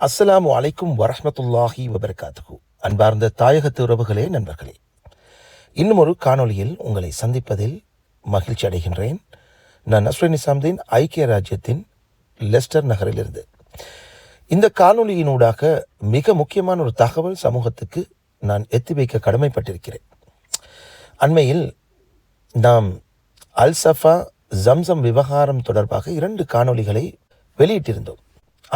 அஸ்ஸலாமு வலைக்கும் வரஹமத்துல்லாஹி வபரகாத்துஹு. அன்பார்ந்த தாயகத்து உறவுகளே நண்பர்களே. இன்னும் ஒரு காணொளியில் உங்களை சந்திப்பதில் மகிழ்ச்சி அடைகின்றேன். நான் நஸ்ரின் நிசாம்தீன் ஐக்கிய ராஜ்யத்தின் லெஸ்டர் நகரிலிருந்து. இந்த காணொலியினூடாக மிக முக்கியமான ஒரு தகவல் சமூகத்துக்கு நான் எத்தி வைக்க கடமைப்பட்டிருக்கிறேன். அண்மையில் நாம் அல்சஃபா ஜம்சம் விவகாரம் தொடர்பாக இரண்டு காணொளிகளை வெளியிட்டிருந்தோம்.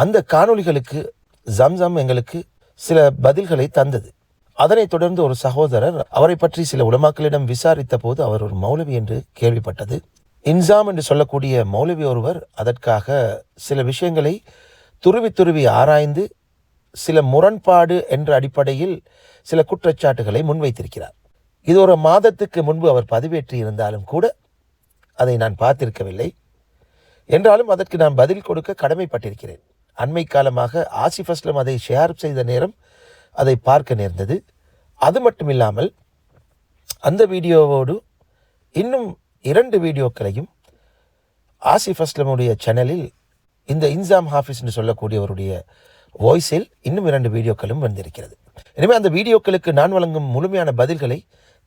அந்த காணொளிகளுக்கு ஜம்சம் எங்களுக்கு சில பதில்களை தந்தது. அதனைத் தொடர்ந்து ஒரு சகோதரர் அவரை பற்றி சில உலமாக்களிடம் விசாரித்த போது அவர் ஒரு மௌலவி என்று கேள்விப்பட்டது. இன்சாம் என்று சொல்லக்கூடிய மௌலவி ஒருவர் அதற்காக சில விஷயங்களை துருவி துருவி ஆராய்ந்து சில முரண்பாடு என்ற அடிப்படையில் சில குற்றச்சாட்டுகளை முன்வைத்திருக்கிறார். இது ஒரு மாதத்துக்கு முன்பு அவர் பதிவேற்றி இருந்தாலும் கூட அதை நான் பார்த்திருக்கவில்லை. என்றாலும் அதற்கு நான் பதில் கொடுக்க கடமைப்பட்டிருக்கிறேன். அண்மை காலமாக ஆசிஃப் அஸ்லம் அதை ஷேர் செய்த நேரம் அதை பார்க்க நேர்ந்தது. அது மட்டும் இல்லாமல் அந்த வீடியோவோடு இன்னும் இரண்டு வீடியோக்களையும் ஆசிஃப் அஸ்லமுடைய சேனலில் இந்த இன்சாம் ஹாஃபிஸ் என்று சொல்லக்கூடியவருடைய வாய்ஸில் இன்னும் இரண்டு வீடியோக்களும் வந்திருக்கிறது. எனவே அந்த வீடியோக்களுக்கு நான் வழங்கும் முழுமையான பதில்களை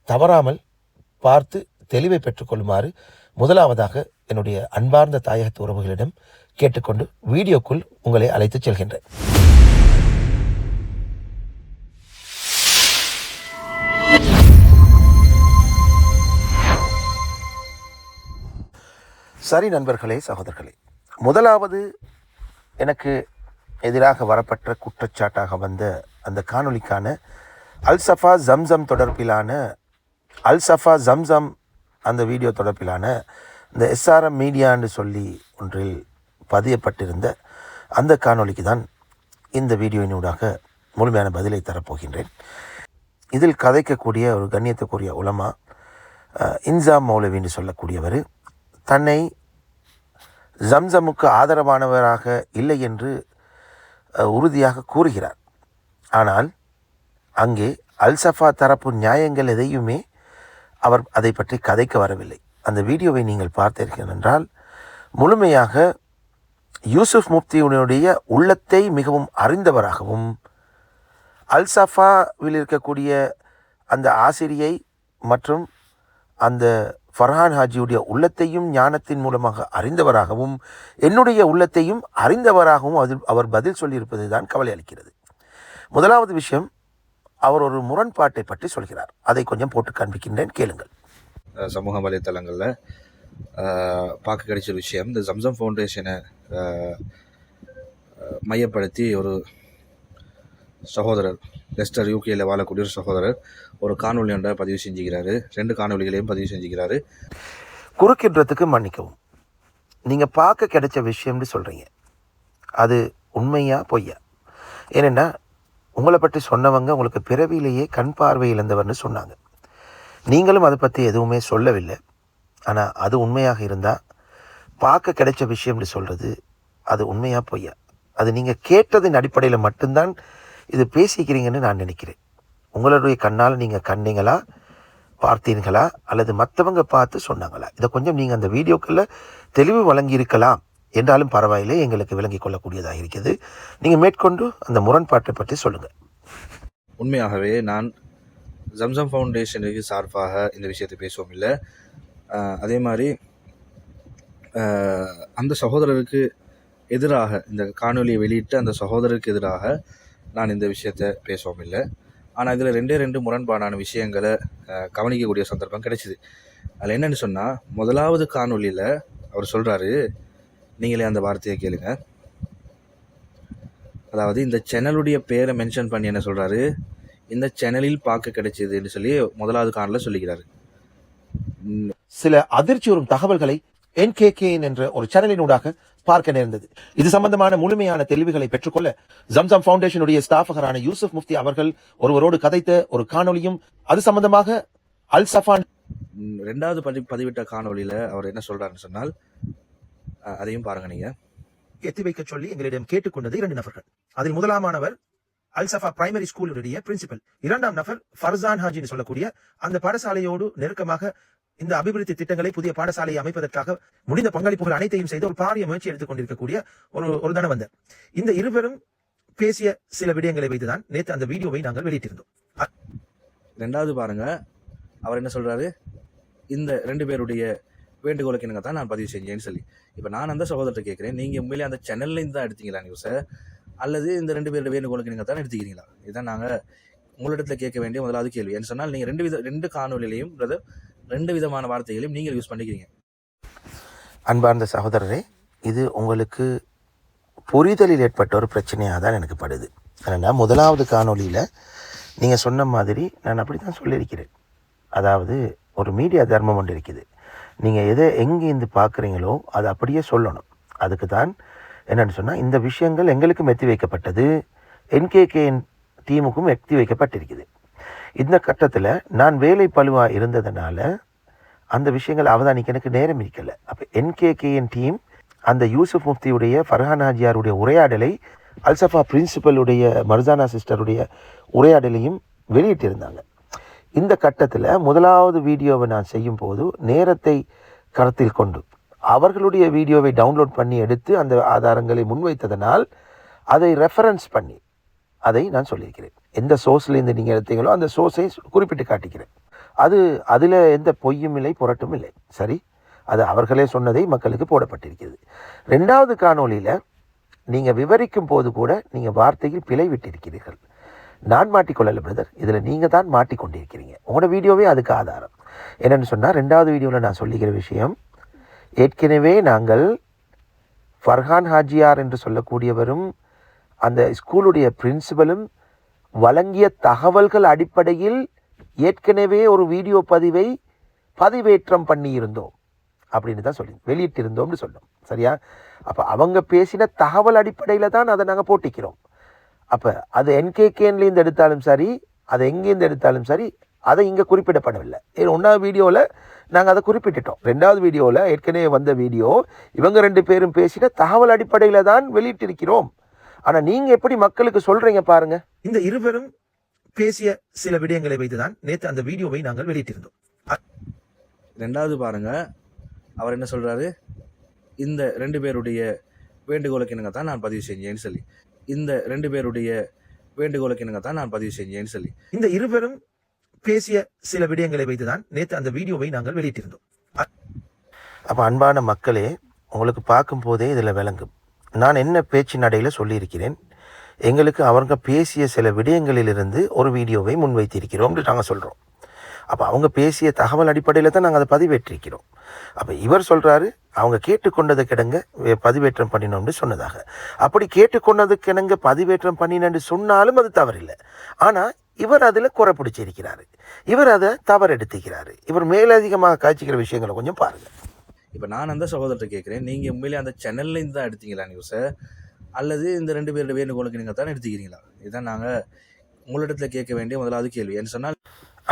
தவறாமல் பார்த்து தெளிவை பெற்றுக்கொள்ளுமாறு முதலாவதாக என்னுடைய அன்பார்ந்த தாயகத்து உறவுகளிடம் கேட்டுக்கொண்டு வீடியோக்குள் உங்களை அழைத்துச் செல்கின்றேன். சரி நண்பர்களே சகோதரர்களே முதலாவது எனக்கு எதிராக வரப்பட்ட குற்றச்சாட்டாக வந்த அந்த காணொளிக்கான அல்சஃபா ஜம்சம் தொடர்பிலான அல்சஃபா ஜம்சம் அந்த வீடியோ தொடர்பிலான இந்த எஸ்ஆர்எம் மீடியான்னு சொல்லி ஒன்றில் பதியப்பட்டிருந்த அந்த காணொளிக்கு தான் இந்த வீடியோவினூடாக முழுமையான பதிலை தரப்போகின்றேன். இதில் கதைக்கக்கூடிய ஒரு கண்ணியத்துக்குரிய உலமா இன்சாம் இன்சாம் மௌலவின்னு சொல்லக்கூடியவர் தன்னை ஜம்சமுக்கு ஆதரவானவராக இல்லை என்று உறுதியாக கூறுகிறார். ஆனால் அங்கே அல்சஃபா தரப்பு நியாயங்கள் எதையுமே அவர் அதை பற்றி கதைக்க வரவில்லை. அந்த வீடியோவை நீங்கள் பார்த்தீர்கள் என்றால் முழுமையாக யூசுப் முப்தியினுடைய உள்ளத்தை மிகவும் அறிந்தவராகவும் அல்சஃபாவில் இருக்கக்கூடிய அந்த ஆசிரியை மற்றும் அந்த ஃபர்ஹான் ஹாஜியுடைய உள்ளத்தையும் ஞானத்தின் மூலமாக அறிந்தவராகவும் என்னுடைய உள்ளத்தையும் அறிந்தவராகவும் அதில் அவர் பதில் சொல்லியிருப்பது தான் கவலை அளிக்கிறது. முதலாவது விஷயம் அவர் ஒரு முரண்பாட்டை பற்றி சொல்கிறார். அதை கொஞ்சம் போட்டு காண்பிக்கின்றேன். கேளுங்கள். சமூக வலைத்தளங்களில் பார்க்க கிடைச்ச ஒரு விஷயம். இந்த ஜம்சம் ஃபவுண்டேஷனை மையப்படுத்தி ஒரு சகோதரர் லெஸ்டர் யூகேயில் வாழக்கூடிய ஒரு சகோதரர் ஒரு காணொலி ஒன்றை பதிவு செஞ்சுக்கிறாரு. ரெண்டு காணொலிகளையும் பதிவு செஞ்சுக்கிறாரு. குறுக்கின்றதுக்கு மன்னிக்கவும். நீங்கள் பார்க்க கிடைச்ச விஷயம்னு சொல்கிறீங்க அது உண்மையா பொய்யா? ஏனென்னா உங்களை பற்றி சொன்னவங்க உங்களுக்கு பிறவியிலேயே கண் பார்வை இழந்தவர்னு சொன்னாங்க. நீங்களும் அதை பற்றி எதுவுமே சொல்லவில்லை. ஆனால் அது உண்மையாக இருந்தால் பார்க்க கிடைச்ச விஷயம்னு சொல்கிறது அது உண்மையாக பொய்யா? அது நீங்கள் கேட்டதின் அடிப்படையில் மட்டும்தான் இது பேசிக்கிறீங்கன்னு நான் நினைக்கிறேன். உங்களுடைய கண்ணால் நீங்கள் கண்டீங்களா? பார்த்தீர்களா? அல்லது மற்றவங்க பார்த்து சொன்னாங்களா? இதை கொஞ்சம் நீங்கள் அந்த வீடியோக்களில் தெளிவு வழங்கியிருக்கலாம். என்றாலும் பரவாயில்லை எங்களுக்கு விளங்கி கொள்ளக்கூடியதாக இருக்குது நீங்கள் மேற்கொண்டு அந்த முரண்பாட்டை பற்றி சொல்லுங்கள் உண்மையாகவே நான் ஜம்சம் ஃபவுண்டேஷனுக்கு சார்பாக இந்த விஷயத்தை பேசுவோம் இல்லை. அதே மாதிரி அந்த சகோதரருக்கு எதிராக இந்த காணொலியை வெளியிட்டு அந்த சகோதரருக்கு எதிராக நான் இந்த விஷயத்தை பேசவும் இல்லை. ஆனால் இதில் ரெண்டே ரெண்டு முரண்பாடான விஷயங்களை கவனிக்கக்கூடிய சந்தர்ப்பம் கிடைச்சிது. அதில் என்னென்னு சொன்னால் முதலாவது காணொலியில் அவர் சொல்கிறாரு நீங்களே அந்த வார்த்தையை கேளுங்க. அதாவது இந்த சேனலுடைய பேரை மென்ஷன் பண்ணி என்ன சொல்கிறாரு இந்த சேனலில் பார்க்க கிடைச்சதுன்னு சொல்லி முதலாவது காணலில் சொல்லிக்கிறாரு. சில அதிர்ச்சி வரும் தகவல்களை என்கேகேஎன் என்ற ஒரு சேனலினூடாக பார்க்க நேர்ந்தது. இது சம்பந்தமான முழுமையான தெளிவுகளை பெற்றுக்கொள்ள ஜம்சம் ஃபவுண்டேஷனுடைய ஸ்தாபகரான யூசுப் முஃப்தி அவர்கள் ஒருவரோடு கதைத்த ஒரு காணொளியும் அது சம்பந்தமாக அல் சஃபான் ரெண்டாவது பதி பதிவிட்ட காணொளியில் அவர் என்ன சொல்கிறாருன்னு சொன்னால் அதையும் பாருங்க நீங்கள் எத்தி வைக்க சொல்லி எங்களிடம் கேட்டுக்கொண்டது இரண்டு நபர்கள். அதில் முதலாமானவர் அல்சஃபா பிரைமரி ஸ்கூலுடைய பிரின்சிபல். இரண்டாம் நபர் ஃபர்சான் ஹாஜின்னு சொல்லக்கூடிய அந்த பாடசாலையோடு நெருக்கமாக இந்த அபிவிருத்தி திட்டங்களை புதிய பாடசாலையை அமைப்பதற்காக முடிந்த பங்களிப்புகள் அனைத்தையும் செய்து ஒரு பாரிய முயற்சி எடுத்துக் கொண்டிருக்கக்கூடிய ஒரு ஒரு தனவந்தர் இந்த இருவரும் பேசிய சில விடயங்களை வைத்துதான் நேற்று அந்த வீடியோவை நாங்கள் வெளியிட்டிருந்தோம். ரெண்டாவது பாருங்க. அவர் என்ன சொல்றாரு? இந்த ரெண்டு பேருடைய வேண்டுகோளுக்கு எனக்கு தான் நான் பதிவு செஞ்சேன்னு சொல்லி. இப்போ நான் அந்த சகோதரத்தை கேட்குறேன் நீங்கள் உண்மையிலே அந்த சேனல்லேருந்து தான் எடுத்தீங்களா நியூஸை அல்லது இந்த ரெண்டு பேருடைய வேண்டுகோளுக்கு நீங்கள் தான் எடுத்துக்கிறீங்களா இதுதான் நாங்கள் உங்களிடத்துல கேட்க வேண்டிய முதலாவது கேள்வி. என்ன சொன்னால் நீங்கள் ரெண்டு வித ரெண்டு காணொலியிலையும் brother, ரெண்டு விதமான வார்த்தைகளையும் நீங்கள் யூஸ் பண்ணிக்கிறீங்க. அன்பார்ந்த சகோதரரே இது உங்களுக்கு புரிதலில் ஏற்பட்ட ஒரு பிரச்சனையாக தான் எனக்கு படுது. ஏன்னா முதலாவது காணொலியில் நீங்கள் சொன்ன மாதிரி நான் அப்படி தான் சொல்லியிருக்கிறேன். அதாவது ஒரு மீடியா தர்மம் ஒன்று இருக்குது. நீங்கள் எதை எங்கேருந்து பார்க்குறீங்களோ அதை அப்படியே சொல்லணும். அதுக்கு தான் என்னென்னு சொன்னால் இந்த விஷயங்கள் எங்களுக்கும் எத்தி வைக்கப்பட்டது என்கேகேஎன் டீமுக்கும் எத்தி வைக்கப்பட்டிருக்குது. இந்த கட்டத்தில் நான் வேலை பழுவாக இருந்ததுனால அந்த விஷயங்கள் அவதானிக்க எனக்கு நேரம் இருக்கலை. அப்போ என்கேகேஎன் டீம் அந்த யூசுப் முஃப்தியுடைய ஃபர்ஹான் ஹாஜியாருடைய உரையாடலை அல்சஃபா பிரின்சிபலுடைய மர்சானா சிஸ்டருடைய உரையாடலையும் வெளியிட்டிருந்தாங்க. இந்த கட்டத்தில் முதலாவது வீடியோவை நான் செய்யும் போது நேரத்தை கருத்தில் கொண்டு அவர்களுடைய வீடியோவை டவுன்லோட் பண்ணி எடுத்து அந்த ஆதாரங்களை முன்வைத்ததனால் அதை ரெஃபரன்ஸ் பண்ணி அதை நான் சொல்லியிருக்கிறேன். எந்த சோர்ஸ்லேருந்து நீங்கள் எடுத்தீங்களோ அந்த சோர்ஸை குறிப்பிட்டு காட்டிக்கிறேன். அது அதில் எந்த பொய்யும் இல்லை புரட்டும் இல்லை. சரி? அது அவர்களே சொன்னதை மக்களுக்கு போடப்பட்டிருக்கிறது. ரெண்டாவது காணொளியில் நீங்கள் விவரிக்கும் போது கூட நீங்கள் வார்த்தையில் பிழை விட்டிருக்கிறீர்கள். நான் மாட்டிக்கொள்ளலை பிரதர். இதில் நீங்கள் தான் மாட்டிக்கொண்டிருக்கிறீங்க. உங்களோட வீடியோவே அதுக்கு ஆதாரம். என்னென்னு சொன்னால் ரெண்டாவது வீடியோவில் நான் சொல்லிக்கிற விஷயம் ஏற்கனவே நாங்கள் ஃபர்ஹான் ஹாஜியார் என்று சொல்லக்கூடியவரும் அந்த ஸ்கூலுடைய பிரின்சிபலும் வழங்கிய தகவல்கள் அடிப்படையில் ஏற்கனவே ஒரு வீடியோ பதிவை பதிவேற்றம் பண்ணியிருந்தோம். அப்படின்னு தான் சொல்லி வெளியிட்டிருந்தோம்னு சொன்னோம். சரியா? அப்போ அவங்க பேசின தகவல் அடிப்படையில் தான் அதை நாங்கள் போட்டிக்கிறோம். அப்போ அது என்கேகேன்லேருந்து எடுத்தாலும் சரி அதை எங்கேருந்து எடுத்தாலும் சரி அதை இங்கே குறிப்பிடப்படவில்லை. ஒன்றாவது வீடியோவில் நாங்கள் அதை குறிப்பிட்டுட்டோம். ரெண்டாவது வீடியோவில் ஏற்கனவே வந்த வீடியோ இவங்க ரெண்டு பேரும் பேசின தகவல் அடிப்படையில் தான் வெளியிட்டிருக்கிறோம். ஆனால் நீங்கள் எப்படி மக்களுக்கு சொல்கிறீங்க பாருங்க. இந்த இருவரும் பேசிய சில விடயங்களை வைத்துதான் நேற்று அந்த வீடியோவை நாங்கள் வெளியிட்டிருந்தோம். ரெண்டாவது பாருங்க அவர் என்ன சொல்றாரு? இந்த ரெண்டு பேருடைய வேண்டுகோளுக்கு எனக்கு தான் நான் பதிவு செஞ்சேன்னு சொல்லி. இந்த ரெண்டு பேருடைய வேண்டுகோளுக்கு எனக்கு தான் நான் பதிவு செஞ்சேன்னு சொல்லி. இந்த இருவரும் பேசிய சில விடயங்களை வைத்துதான் நேற்று அந்த வீடியோவை நாங்கள் வெளியிட்டிருந்தோம். அப்போ அன்பான மக்களே உங்களுக்கு பார்க்கும் போதே இதில் விளங்கும். நான் என்ன பேச்சு நடையில் சொல்லியிருக்கிறேன்? எங்களுக்கு அவங்க பேசிய சில விடயங்களிலிருந்து ஒரு வீடியோவை முன்வைத்திருக்கிறோம்னு நாங்கள் சொல்கிறோம் அப்போ அவங்க பேசிய தகவல் அடிப்படையில் தான் நாங்கள் அதை பதிவேற்றிருக்கிறோம். அப்போ இவர் சொல்கிறாரு அவங்க கேட்டுக்கொண்டது கிடங்க பதிவேற்றம் பண்ணினோம்னு சொன்னதாக. அப்படி கேட்டுக்கொண்டது கிடங்க பதிவேற்றம் பண்ணினு சொன்னாலும் அது தவறில்லை. ஆனால் இவர் அதில் குறை பிடிச்சிருக்கிறாரு. இவர் அதை தவறெடுத்துக்கிறார். இவர் மேலதிகமாக காய்ச்சிக்கிற விஷயங்களை கொஞ்சம் பாருங்கள் இப்போ நான் அந்த சகோதரத்தை கேட்குறேன் நீங்கள் உண்மையிலே அந்த சேனல்லேருந்து தான் எடுத்தீங்களா நியூஸை அல்லது இந்த ரெண்டு பேருடைய வேண்டுகோளுக்கு நீங்கள் தான் எடுத்துக்கிறீங்களா? இதுதான் நாங்கள் உங்களிடத்தில் கேட்க வேண்டிய முதலாவது கேள்வி. என்ன சொன்னால்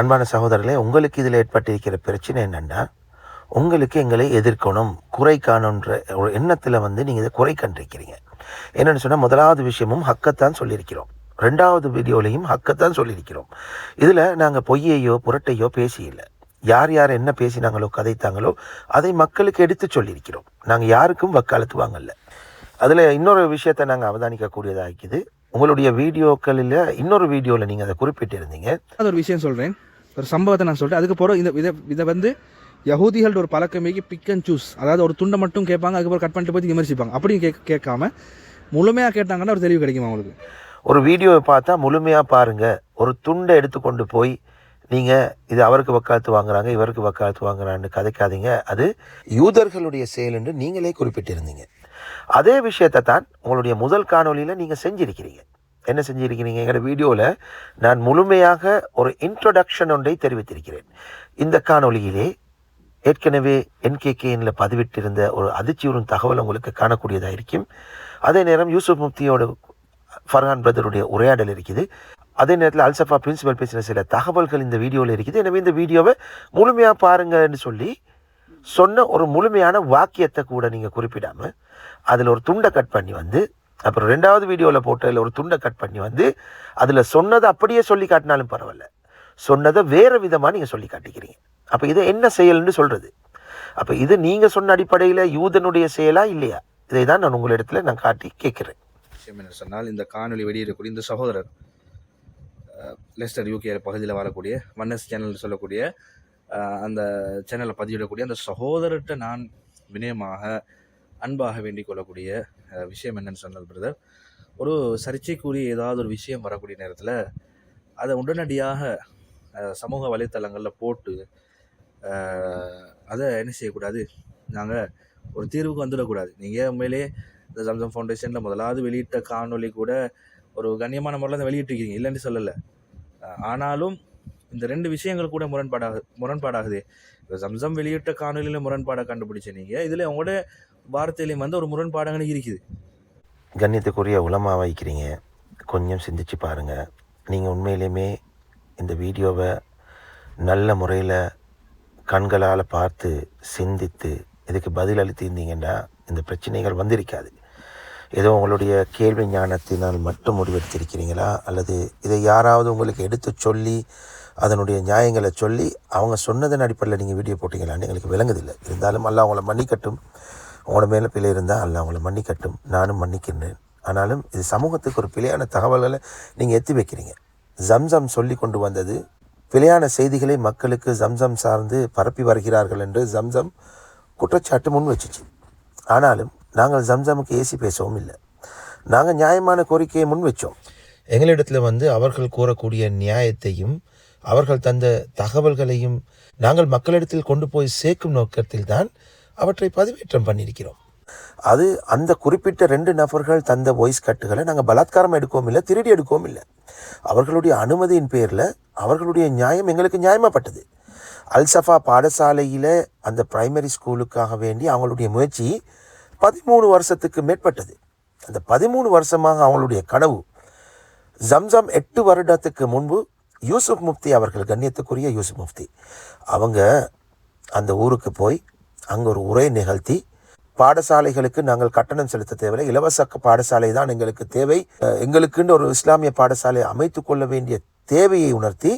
அன்பான சகோதரர்களே உங்களுக்கு இதில் ஏற்பட்டிருக்கிற பிரச்சனை என்னென்னா உங்களுக்கு எங்களை எதிர்க்கணும் குறை காணுன்ற ஒரு எண்ணத்தில் வந்து நீங்கள் இதை குறை கண்டிருக்கிறீங்க. என்னென்னு சொன்னால் முதலாவது விஷயமும் ஹக்கத்தான் சொல்லியிருக்கிறோம். ரெண்டாவது வீடியோலையும் ஹக்கத்தான் சொல்லியிருக்கிறோம். இதில் நாங்கள் பொய்யையோ புரட்டையோ பேசியில்லை யார் யார் என்ன பேசினாங்களோ கதைத்தாங்களோ அதை மக்களுக்கு எடுத்து சொல்லியிருக்கிறோம். நாங்கள் யாருக்கும் வக்காலத்து வாங்கல அதில் இன்னொரு விஷயத்தை நாங்கள் அவதானிக்கக்கூடியதாக இருக்குது உங்களுடைய வீடியோக்களில் இன்னொரு வீடியோவில் நீங்கள் அதை குறிப்பிட்டிருந்தீங்க. அது ஒரு விஷயம் சொல்கிறேன் ஒரு சம்பவத்தை நான் சொல்கிறேன் அதுக்கு போகிற இந்த இதை இதை வந்து யகூதிகளோட ஒரு பழக்கமேக்கு பிக் அண்ட் சூஸ் அதாவது ஒரு துண்டை மட்டும் கேட்பாங்க அதுக்கப்புறம் கட் பண்ணிட்டு போய் விமர்சிப்பாங்க. அப்படின்னு கேட்க கேட்காம முழுமையாக கேட்டாங்கன்னா ஒரு தெளிவு கிடைக்கும் அவங்களுக்கு ஒரு வீடியோவை பார்த்தா முழுமையாக பாருங்கள் ஒரு துண்டை எடுத்துக்கொண்டு போய் நீங்கள் இது அவருக்கு வக்காலத்து வாங்குறாங்க இவருக்கு வக்காலத்து வாங்குறான்னு கதைக்காதீங்க. அது யூதர்களுடைய செயல் என்று நீங்களே குறிப்பிட்டிருந்தீங்க. அதே விஷயத்தை தான் உங்களுடைய முதல் காணொளியில் நீங்கள் செஞ்சிருக்கிறீங்க. என்ன செஞ்சிருக்கிறீங்க? எங்களோட வீடியோவில் நான் முழுமையாக ஒரு இன்ட்ரொடக்ஷன் ஒன்றை தெரிவித்திருக்கிறேன். இந்த காணொலியிலே ஏற்கனவே என்கேகேனில் பதிவிட்டிருந்த ஒரு அதிர்ச்சியுறும் தகவல் உங்களுக்கு காணக்கூடியதாக இருக்கும். அதே நேரம் யூசுப் முப்தியோட ஃபர்ஹான் பிரதருடைய உரையாடல் இருக்குது. அதே நேரத்தில் அல்சஃபா பிரின்சிபல் பேசின சில தகவல்கள் இந்த வீடியோவில் இருக்குது. எனவே இந்த வீடியோவை முழுமையாக பாருங்கன்னு சொல்லி சொன்ன ஒரு முழுமையான வாக்கியத்தை கூட நீங்கள் குறிப்பிடாமல் அதில் ஒரு துண்டை கட் பண்ணி வந்து அப்புறம் ரெண்டாவது வீடியோவில் போட்டதில் ஒரு துண்டை கட் பண்ணி வந்து அதில் சொன்னதை அப்படியே சொல்லி காட்டினாலும் பரவாயில்ல. சொன்னதை வேறு விதமாக நீங்கள் சொல்லி காட்டிக்கிறீங்க. அப்போ இதை என்ன செயல்னு சொல்கிறது அப்போ இது நீங்கள் சொன்ன அடிப்படையில் யூதனுடைய செயலா இல்லையா? இதை தான் நான் உங்களிடத்தில் நான் காட்டி கேட்குறேன். சொன்னால் இந்த காணொளி வெளியிடக்கூடிய இந்த சகோதரர் லெஸ்டர் யூகே பகுதியில் வரக்கூடிய வன்னஸ் சேனல் சொல்லக்கூடிய அந்த சேனலை பதிவிடக்கூடிய அந்த சகோதரர்கிட்ட நான் வினயமாக அன்பாக வேண்டிக் கொள்ளக்கூடிய விஷயம் என்னன்னு சொன்னால் பிரதர் ஒரு சர்ச்சைக்குரிய ஏதாவது ஒரு விஷயம் வரக்கூடிய நேரத்தில் அதை உடனடியாக சமூக வலைத்தளங்களில் போட்டு அதை என்ன செய்யக்கூடாது? நாங்கள் ஒரு தீர்வுக்கு வந்துடக்கூடாது. நீங்கள் உண்மையிலே இந்த ஜம்சம் ஃபவுண்டேஷனில் முதலாவது வெளியிட்ட காணொளி கூட ஒரு கண்ணியமான முறையில் தான் வெளியிட்டிருக்கீங்க இல்லைன்னு சொல்லலை. ஆனாலும் இந்த ரெண்டு விஷயங்கள் கூட முரண்பாடாக முரண்பாடாகுது. இப்போ சம்சம் வெளியிட்ட காணொலியில் முரண்பாடை கண்டுபிடிச்ச நீங்கள் இதில் உங்களோட வார்த்தையிலையும் வந்து ஒரு முரண்பாடாக இருக்குது. கண்ணியத்துக்குரிய உலமாக வைக்கிறீங்க கொஞ்சம் சிந்திச்சு பாருங்கள் நீங்கள் உண்மையிலையுமே இந்த வீடியோவை நல்ல முறையில் கண்களால் பார்த்து சிந்தித்து இதுக்கு பதில் அளித்திருந்தீங்கன்னா இந்த பிரச்சனைகள் வந்திருக்காது. ஏதோ உங்களுடைய கேள்வி ஞானத்தினால் மட்டும் முடிவெடுத்திருக்கிறீங்களா? அல்லது இதை யாராவது உங்களுக்கு எடுத்து சொல்லி அதனுடைய நியாயங்களை சொல்லி அவங்க சொன்னதன் அடிப்படையில் நீங்கள் வீடியோ போட்டிங்களான்னு எங்களுக்கு விளங்குதில்லை. இருந்தாலும் அல்ல அவங்கள மன்னிக்கட்டும். உங்களோட மேலே பிழை இருந்தால் அல்ல அவங்கள மன்னிக்கட்டும். நானும் மன்னிக்கின்றேன். ஆனாலும் இது சமூகத்துக்கு ஒரு பிழையான தகவல்களை நீங்கள் எத்தி வைக்கிறீங்க. ஜம்சம் சொல்லி கொண்டு வந்தது பிழையான செய்திகளை மக்களுக்கு ஜம்சம் சார்ந்து பரப்பி வருகிறார்கள் என்று ஜம்சம் குற்றச்சாட்டு முன் வச்சுச்சு. ஆனாலும் நாங்கள் ஜம்சமுக்கு ஏசி பேசவும் இல்லை. நாங்கள் நியாயமான கோரிக்கையை முன் வச்சோம். எங்களிடத்தில் வந்து அவர்கள் கூறக்கூடிய நியாயத்தையும் அவர்கள் தந்த தகவல்களையும் நாங்கள் மக்களிடத்தில் கொண்டு போய் சேர்க்கும் நோக்கத்தில் தான் அவற்றை பதிவேற்றம் பண்ணியிருக்கிறோம். அது அந்த குறிப்பிட்ட ரெண்டு நபர்கள் தந்த வாய்ஸ் கட்டுகளை நாங்கள் பலாத்காரம் எடுக்கவும் இல்லை திருடி எடுக்கவும் இல்லை. அவர்களுடைய அனுமதியின் பேரில் அவர்களுடைய நியாயம் எங்களுக்கு நியாயமாப்பட்டது. அல்சஃபா பாடசாலையில் அந்த பிரைமரி ஸ்கூலுக்காக வேண்டி அவங்களுடைய முயற்சி பதிமூணு வருஷத்துக்கு மேற்பட்டது. அந்த பதிமூணு வருஷமாக அவங்களுடைய கனவு ஜம்சம் எட்டு வருடத்துக்கு முன்பு யூசுப் முஃப்தி அவர்கள் கண்ணியத்துக்குரிய யூசுப் முஃப்தி அவங்க அந்த ஊருக்கு போய் அங்கே ஒரு உரை நிகழ்த்தி பாடசாலைகளுக்கு நாங்கள் கட்டணம் செலுத்த தேவையில்லை இலவச பாடசாலை தான் எங்களுக்கு தேவை எங்களுக்குன்னு ஒரு இஸ்லாமிய பாடசாலை அமைத்து கொள்ள வேண்டிய தேவையை உணர்த்தி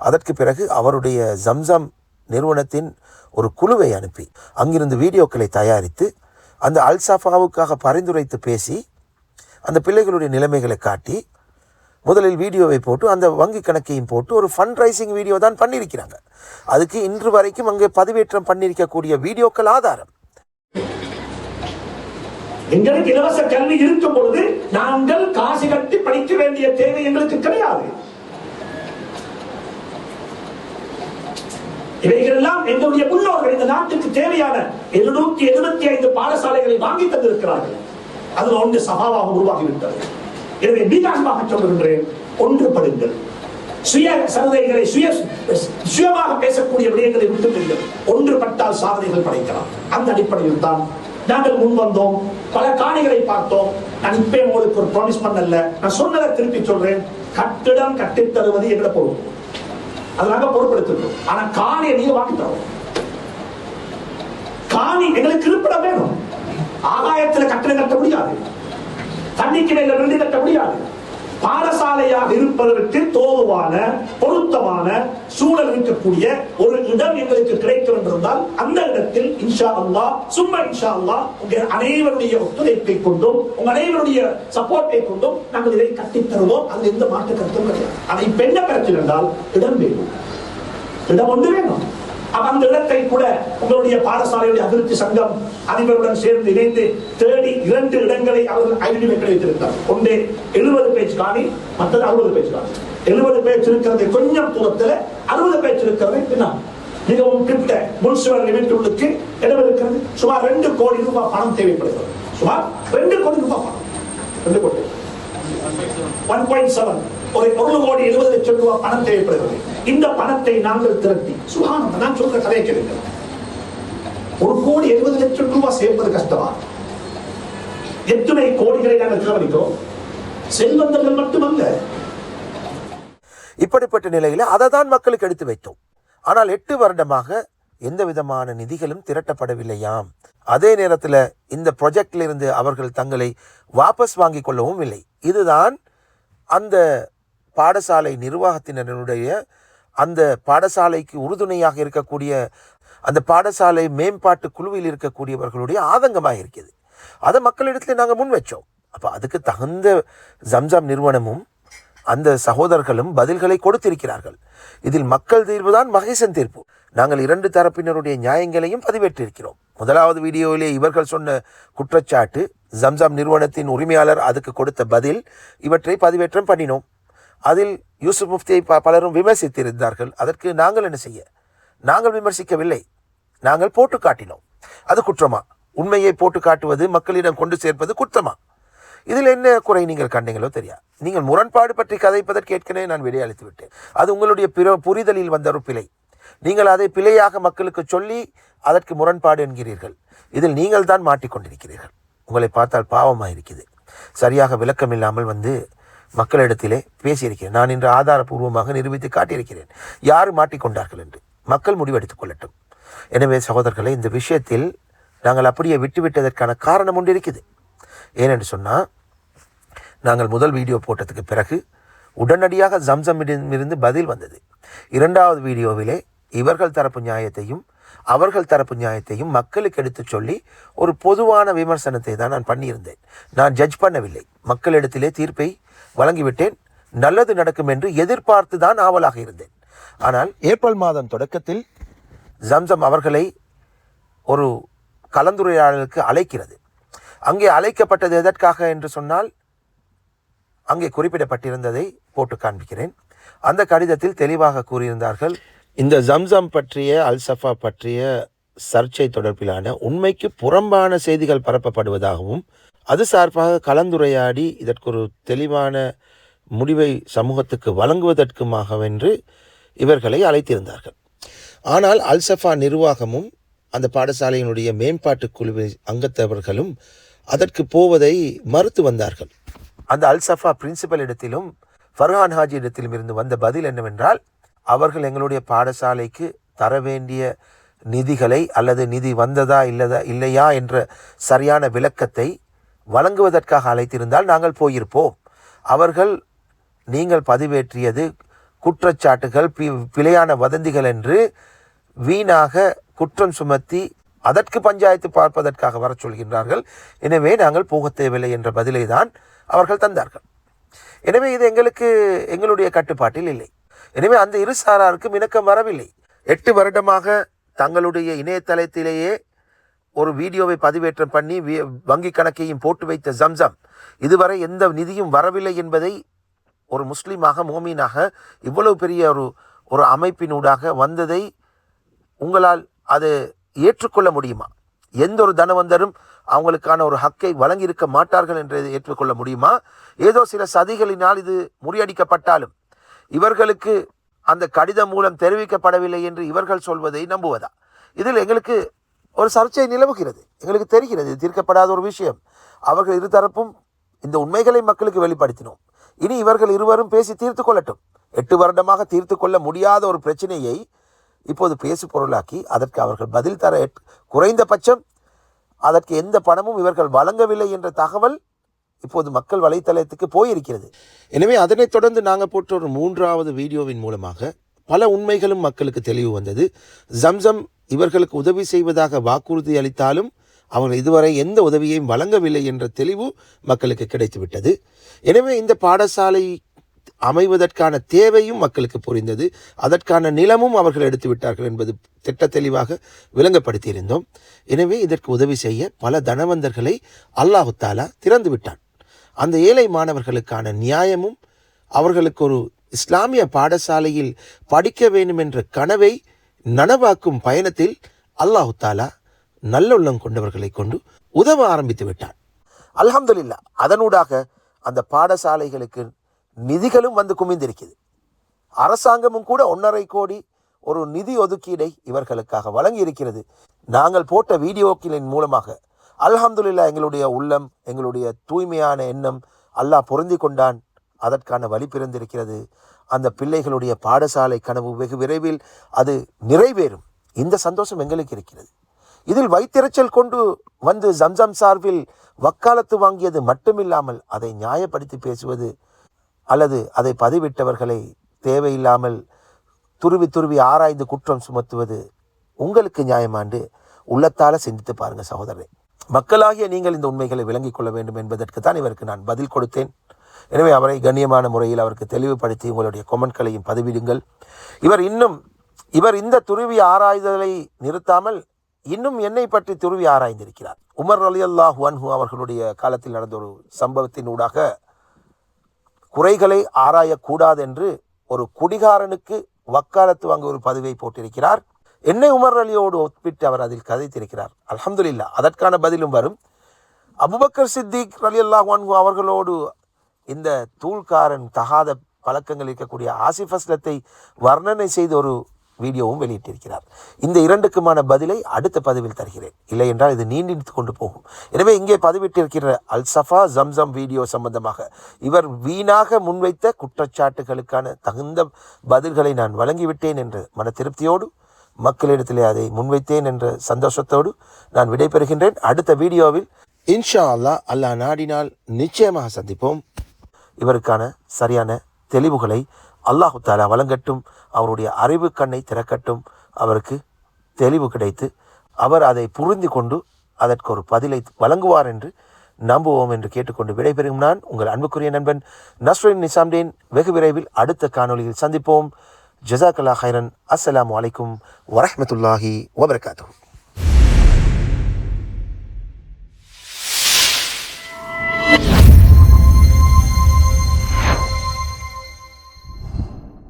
அதற்கு பிறகு அவருடைய ஜம்சம் நிறுவனத்தின் ஒரு குழுவை அனுப்பி அங்கிருந்து வீடியோக்களை தயாரித்து அந்த அல்சாஃபாவுக்காக பரிந்துரைத்து பேசி அந்த பிள்ளைகளுடைய நிலைமைகளை காட்டி முதலில் வீடியோவை போட்டு அந்த வங்கி கணக்கையும் போட்டு ஒரு ஃபண்ட் ரைசிங் வீடியோ தான் பண்ணியிருக்கிறாங்க. அதுக்கு இன்று வரைக்கும் அங்கே பதிவேற்றம் பண்ணியிருக்கக்கூடிய வீடியோக்கள் ஆதாரம். எங்களுக்கு இலவச கல்வி இருக்கும் பொழுது நாங்கள் காசு கட்டி படிக்க வேண்டிய தேவை எங்களுக்கு கிடையாது. நாம் எங்களுடைய முன்னோர்கள் இந்த நாட்டுக்கு தேவையான எழுநூத்தி எழுபத்தி ஐந்து பாடசாலைகளை வாங்கி தந்திருக்கிறார்கள். அதில் ஒன்று சபாவாக உருவாகிவிட்டது. எனவே மிக அன்பாக சொல்லுகின்றேன் ஒன்றுபடுங்கள். சுய சலுகைகளை சுய சுயமாக பேசக்கூடிய விடயங்களை விட்டுவிடுங்கள். ஒன்றுபட்டால் சாதனைகள் படைக்கலாம். அந்த அடிப்படையில் தான் நாங்கள் முன் வந்தோம். பல காணிகளை பார்த்தோம். நான் இப்பே உங்களுக்கு ஒரு ப்ராமிஸ் பண்ணல நான் சொன்னதை திருப்பி சொல்றேன். கட்டிடம் கட்டித் தருவது எங்களை பொருள் அது நாங்க ஆனா காணியை நீங்க வாங்கி தரோம். காணி எங்களுக்கு இருப்பிடம் வேணும். ஆகாயத்துல கட்டணம் கட்ட முடியாது. தண்ணிக்கு மேல விழுந்து கட்ட முடியாது. பாடசாலையாக இருப்பதற்கு தோதுவான பொருத்தமான சூழல் இருக்கக்கூடிய ஒரு இடம் எங்களுக்கு கிடைக்கும் என்றிருந்தால் அந்த இடத்தில் இன்ஷா அல்லா சும்மா இன்ஷா அல்லா உங்க அனைவருடைய ஒத்துழைப்பை கொண்டும் உங்க அனைவருடைய சப்போர்ட்டை கொண்டும் நாங்கள் இதை கட்டித் தருவோம். அது எந்த மாற்று கருத்தும் கிடையாது. அதை பெண்ண என்ன பிரச்சனை என்றால் இடம் வேணும். இடம் ஒன்று வேணும். அந்த இடத்தை கூட உங்களுடைய பாடசாலையுடைய அபிவிருத்தி சங்கம் அதிபருடன் சேர்ந்து இணைந்து தேடி இரண்டு இடங்களை அவர்கள் ஐடென்டிஃபை பண்ணி வைத்திருந்தார் ஒன்று எழுபது பேச்சு காணி மற்றது அறுபது பேச்சு காணி. எழுபது பேச்சு இருக்கிறது கொஞ்சம் தூரத்தில் அறுபது பேச்சு இருக்கிறது பின்னால். மிகவும் கிட்ட முனிசிபல் லிமிட்டுகளுக்கு இடம் இருக்கிறது. சுமார் ரெண்டு கோடி ரூபாய் பணம் தேவைப்படுகிறது. சுமார் ரெண்டு கோடி ரூபாய் பணம். ரெண்டு கோடி. One point seven. ஒரு ஒரு கோடி எழுபது லட்சம் ரூபாய் பணம் தேவைப்படுகிறது. இந்த பணத்தை நாங்கள் திரட்டி. சுகானம் நான் சொல்ற கதையை கேளுங்க. ஒரு கோடி எழுபது லட்சம் ரூபாய் சேர்ப்பது கஷ்டமா? எத்தனை கோடிகளை நாங்கள் செலவழிக்கிறோம்? செல்வந்தர்கள் மட்டுமல்ல. இப்படிப்பட்ட நிலையில் அதை தான் மக்களுக்கு எடுத்து வைத்தோம். ஆனால் எட்டு வருடமாக எந்த விதமான நிதிகளும் திரட்டப்படவில்லையாம். அதே நேரத்தில் இந்த ப்ரொஜெக்டில் இருந்து அவர்கள் தங்களை வாபஸ் வாங்கிக் கொள்ளவும் இல்லை. இதுதான் அந்த பாடசாலை நிர்வாகத்தினருடைய அந்த பாடசாலைக்கு உறுதுணையாக இருக்கக்கூடிய அந்த பாடசாலை மேம்பாட்டு குழுவில் இருக்கக்கூடியவர்களுடைய ஆதங்கமாக இருக்கிறது. அதை மக்களிடத்தில் நாங்கள் முன் வச்சோம். அப்போ அதுக்கு தகுந்த ஜம்ஜாம் நிறுவனமும் அந்த சகோதரர்களும் பதில்களை கொடுத்திருக்கிறார்கள். இதில் மக்கள் தீர்ப்பு தான் மகேசன் தீர்ப்பு. நாங்கள் இரண்டு தரப்பினருடைய நியாயங்களையும் பதிவேற்றிருக்கிறோம். முதலாவது வீடியோவிலே இவர்கள் சொன்ன குற்றச்சாட்டு ஜம்ஜம் நிறுவனத்தின் உரிமையாளர் அதுக்கு கொடுத்த பதில் இவற்றை பதிவேற்றம் பண்ணினோம். அதில் யூசுப் முஃப்தியை ப- பலரும் விமர்சித்திருந்தார்கள். அதற்கு நாங்கள் என்ன செய்ய? நாங்கள் விமர்சிக்கவில்லை. நாங்கள் போட்டு காட்டினோம். அது குற்றமா? உண்மையை போட்டு காட்டுவது மக்களிடம் கொண்டு சேர்ப்பது குற்றமா? இதில் என்ன குறை நீங்கள் கண்டீங்களோ தெரியா? நீங்கள் முரண்பாடு பற்றி கதைப்பதற்கு ஏற்கனவே நான் விடையளித்து விட்டேன். அது உங்களுடைய பிற புரிதலில் வந்த ஒரு பிழை. நீங்கள் அதை பிழையாக மக்களுக்கு சொல்லி அதற்கு முரண்பாடு என்கிறீர்கள். இதில் நீங்கள் தான் மாட்டிக்கொண்டிருக்கிறீர்கள். உங்களை பார்த்தால் பாவமாக இருக்குது சரியாக விளக்கம் இல்லாமல் வந்து மக்களிடத்திலே பேசியிருக்கிறேன். நான் இன்று ஆதாரபூர்வமாக நிரூபித்து காட்டியிருக்கிறேன். யார் மாட்டிக்கொண்டார்கள் என்று. மக்கள் முடிவெடுத்துக் கொள்ளட்டும். எனவே சகோதரர்களை இந்த விஷயத்தில் நாங்கள் அப்படியே விட்டுவிட்டதற்கான காரணம் ஒன்று இருக்குது. ஏனென்று சொன்னால் நாங்கள் முதல் வீடியோ போட்டதுக்கு பிறகு உடனடியாக ஜம்சம்மிடமிருந்து பதில் வந்தது. இரண்டாவது வீடியோவிலே இவர்கள் தரப்பு நியாயத்தையும் அவர்கள் தரப்பு நியாயத்தையும் மக்களுக்கு எடுத்துச் சொல்லி ஒரு பொதுவான விமர்சனத்தை தான் நான் பண்ணியிருந்தேன். நான் ஜட்ஜ் பண்ணவில்லை. மக்களிடத்திலே தீர்ப்பை வழங்கிவிட்டேன். நல்லது நடக்கும் என்று எதிர்பார்த்து தான் ஆவலாக இருந்தேன். ஆனால் ஏப்ரல் மாதம் தொடக்கத்தில் ஜம்சம் அவர்களை ஒரு கலந்துரையாடலுக்கு அழைக்கிறது. அங்கே அழைக்கப்பட்டது எதற்காக என்று சொன்னால் அங்கே குறிப்பிடப்பட்டிருந்ததை போட்டு காண்பிக்கிறேன். அந்த கடிதத்தில் தெளிவாக கூறியிருந்தார்கள் இந்த ஜம்சம் பற்றிய அல்சஃபா பற்றிய சர்ச்சை தொடர்பிலான உண்மைக்கு புறம்பான செய்திகள் பரப்பப்படுவதாகவும் அது சார்பாக கலந்துரையாடி இதற்கு ஒரு தெளிவான முடிவை சமூகத்துக்கு வழங்குவதற்குமாகவென்று இவர்களை அழைத்திருந்தார்கள். ஆனால் அல்சஃபா நிர்வாகமும் அந்த பாடசாலையினுடைய மேம்பாட்டு குழுவை அங்கத்தவர்களும் அதற்கு போவதை மறுத்து வந்தார்கள். அந்த அல்சஃபா பிரின்சிபல் இடத்திலும் ஃபர்ஹான் ஹாஜி இடத்திலும் இருந்து வந்த பதில் என்னவென்றால் அவர்கள் எங்களுடைய பாடசாலைக்கு தர வேண்டிய நிதிகளை அல்லது நிதி வந்ததா இல்லதா இல்லையா என்ற சரியான விளக்கத்தை வழங்குவதற்காக அழைத்திருந்தால் நாங்கள் போயிருப்போம். அவர்கள் நீங்கள் பதிவேற்றியது குற்றச்சாட்டுகள் பி- பிழையான வதந்திகள் என்று வீணாக குற்றம் சுமத்தி அதற்கு பஞ்சாயத்து பார்ப்பதற்காக வரச் சொல்கின்றார்கள். எனவே நாங்கள் போகத் தேவையில்லை என்ற பதிலை தான் அவர்கள் தந்தார்கள். எனவே இது எங்களுக்கு எங்களுடைய கட்டுப்பாட்டில் இல்லை. எனவே அந்த இரு சாராருக்கும் இணக்கம் வரவில்லை. எட்டு வருடமாக தங்களுடைய இணையதளத்திலேயே ஒரு வீடியோவை பதிவேற்றம் பண்ணி வங்கி கணக்கையும் போட்டு வைத்த ஜம்சம் இதுவரை எந்த நிதியும் வரவில்லை என்பதை ஒரு முஸ்லீமாக மோமீனாக இவ்வளவு பெரிய ஒரு ஒரு அமைப்பினூடாக வந்ததை உங்களால் அது ஏற்றுக்கொள்ள முடியுமா? எந்த ஒரு தனவந்தரும் அவங்களுக்கான ஒரு ஹக்கை வழங்கியிருக்க மாட்டார்கள் என்று ஏற்றுக்கொள்ள முடியுமா? ஏதோ சில சதிகளினால் இது முறியடிக்கப்பட்டாலும் இவர்களுக்கு அந்த கடிதம் மூலம் தெரிவிக்கப்படவில்லை என்று இவர்கள் சொல்வதை நம்புவதா? இதில் எங்களுக்கு ஒரு சர்ச்சை நிலவுகிறது. எங்களுக்கு தெரிகிறது தீர்க்கப்படாத ஒரு விஷயம். அவர்கள் இருதரப்பும் இந்த உண்மைகளை மக்களுக்கு வெளிப்படுத்தினோம். இனி இவர்கள் இருவரும் பேசி தீர்த்து கொள்ளட்டும். எட்டு வருடமாக தீர்த்து கொள்ள முடியாத ஒரு பிரச்சனையை இப்போது பேசு பொருளாக்கி அதற்கு அவர்கள் பதில் தர எட்- குறைந்தபட்சம் அதற்கு எந்த பணமும் இவர்கள் வழங்கவில்லை என்ற தகவல் இப்போது மக்கள் வலைத்தளத்துக்கு போயிருக்கிறது. எனவே அதனைத் தொடர்ந்து நாங்கள் போட்ட ஒரு மூன்றாவது வீடியோவின் மூலமாக பல உண்மைகளும் மக்களுக்கு தெளிவு வந்தது. ஜம்சம் இவர்களுக்கு உதவி செய்வதாக வாக்குறுதி அளித்தாலும் அவர்கள் இதுவரை எந்த உதவியையும் வழங்கவில்லை என்ற தெளிவு மக்களுக்கு கிடைத்துவிட்டது. எனவே இந்த பாடசாலை அமைவதற்கான தேவையும் மக்களுக்கு புரிந்தது. அதற்கான நிலமும் அவர்கள் எடுத்து விட்டார்கள் என்பது திட்ட தெளிவாக விளங்கப்படுத்தியிருந்தோம். எனவே இதற்கு உதவி செய்ய பல தனவந்தர்களை அல்லாஹு தாலா திறந்து விட்டான் அந்த ஏழை மாணவர்களுக்கான நியாயமும் அவர்களுக்கு ஒரு இஸ்லாமிய பாடசாலையில் படிக்க வேண்டும் என்ற கனவை நனவாக்கும் பயணத்தில் அல்லாஹு தாலா நல்லுள்ளம் கொண்டவர்களை கொண்டு உதவ ஆரம்பித்து விட்டான். அலமதுல்லா அதனூடாக அந்த பாடசாலைகளுக்கு நிதிகளும் வந்து குமிந்திருக்குது அரசாங்கமும் கூட ஒன்றரை கோடி ஒரு நிதி ஒதுக்கீடை இவர்களுக்காக வழங்கி இருக்கிறது நாங்கள் போட்ட வீடியோக்களின் மூலமாக அல்ஹம்துல்லா எங்களுடைய உள்ளம் எங்களுடைய தூய்மையான எண்ணம் அல்லாஹ் பொருந்தி கொண்டான். அதற்கான வழி பிறந்திருக்கிறது. அந்த பிள்ளைகளுடைய பாடசாலை கனவு வெகு விரைவில் அது நிறைவேறும். இந்த சந்தோஷம் எங்களுக்கு இருக்கிறது. இதில் வைத்திரைச்சல் கொண்டு வந்து ஜம்சம் சார்பில் வக்காலத்து வாங்கியது மட்டுமில்லாமல் அதை நியாயப்படுத்தி பேசுவது அல்லது அதை பதிவிட்டவர்களை தேவையில்லாமல் துருவி துருவி ஆராய்ந்து குற்றம் சுமத்துவது உங்களுக்கு நியாயமாண்டு உள்ளத்தால் சிந்தித்து பாருங்கள் சகோதரரே. மக்களாகிய நீங்கள் இந்த உண்மைகளை விளங்கிக் கொள்ள வேண்டும் என்பதற்கு தான் இவருக்கு நான் பதில் கொடுத்தேன். எனவே அவரை கண்ணியமான முறையில் அவருக்கு தெளிவுபடுத்தி உங்களுடைய கொமெண்ட்களையும் பதிவிடுங்கள். இவர் இன்னும் இவர் இந்த துருவி ஆராய்தலை நிறுத்தாமல் இன்னும் என்னை பற்றி துருவி ஆராய்ந்திருக்கிறார். உமர் அலி அல்லாஹ் அன்ஹு அவர்களுடைய காலத்தில் நடந்த ஒரு சம்பவத்தினூடாக குறைகளை ஆராயக்கூடாது என்று ஒரு குடிகாரனுக்கு வக்காலத்து வாங்க ஒரு பதவியை போட்டிருக்கிறார். என்னை உமர் அலியோடு ஒப்பிட்டு அவர் அதில் கதைத்திருக்கிறார். அலமதுல்லா அதற்கான பதிலும் வரும். அபுபக்கர் சித்திக் அலி அல்லாஹ் அன்ஹு அவர்களோடு இந்த தூள்காரன் தகாத பழக்கங்கள் இருக்கக்கூடிய ஆசிஃப் அஸ்லத்தை வர்ணனை செய்த ஒரு வீடியோவும் வெளியிட்டிருக்கிறார். இந்த இரண்டுக்குமான பதிலை அடுத்த பதிவில் தருகிறேன். இல்லை என்றால் இது நீண்டித்து கொண்டு போகும். எனவே இங்கே பதிவிட்டிருக்கிற அல் சஃபா ஜம்சம் வீடியோ சம்பந்தமாக இவர் வீணாக முன்வைத்த குற்றச்சாட்டுகளுக்கான தகுந்த பதில்களை நான் வழங்கிவிட்டேன் என்று மன திருப்தியோடு மக்களிடத்திலே அதை முன்வைத்தேன் என்ற சந்தோஷத்தோடு நான் விடைபெறுகின்றேன். அடுத்த வீடியோவில் இன்ஷா அல்லாஹ் அல்லாஹ் நாடினால் நிச்சயமாக சந்திப்போம். இவருக்கான சரியான தெளிவுகளை அல்லாஹு தாலா வழங்கட்டும் அவருடைய அறிவு கண்ணை திறக்கட்டும் அவருக்கு தெளிவு கிடைத்து அவர் அதை புரிந்து கொண்டு அதற்கு ஒரு பதிலை வழங்குவார் என்று நம்புவோம் என்று கேட்டுக்கொண்டு விடைபெறும் நான் உங்கள் அன்புக்குரிய நண்பன் நஸ்ரின் நிசாம்டேன் வெகு விரைவில் அடுத்த காணொலியில் சந்திப்போம். ஜசாக்கல்லா ஹைரன் அஸ்லாம் அலைக்கும் வரஹ்மத்துல்லாஹி வபரகாத்துஹு.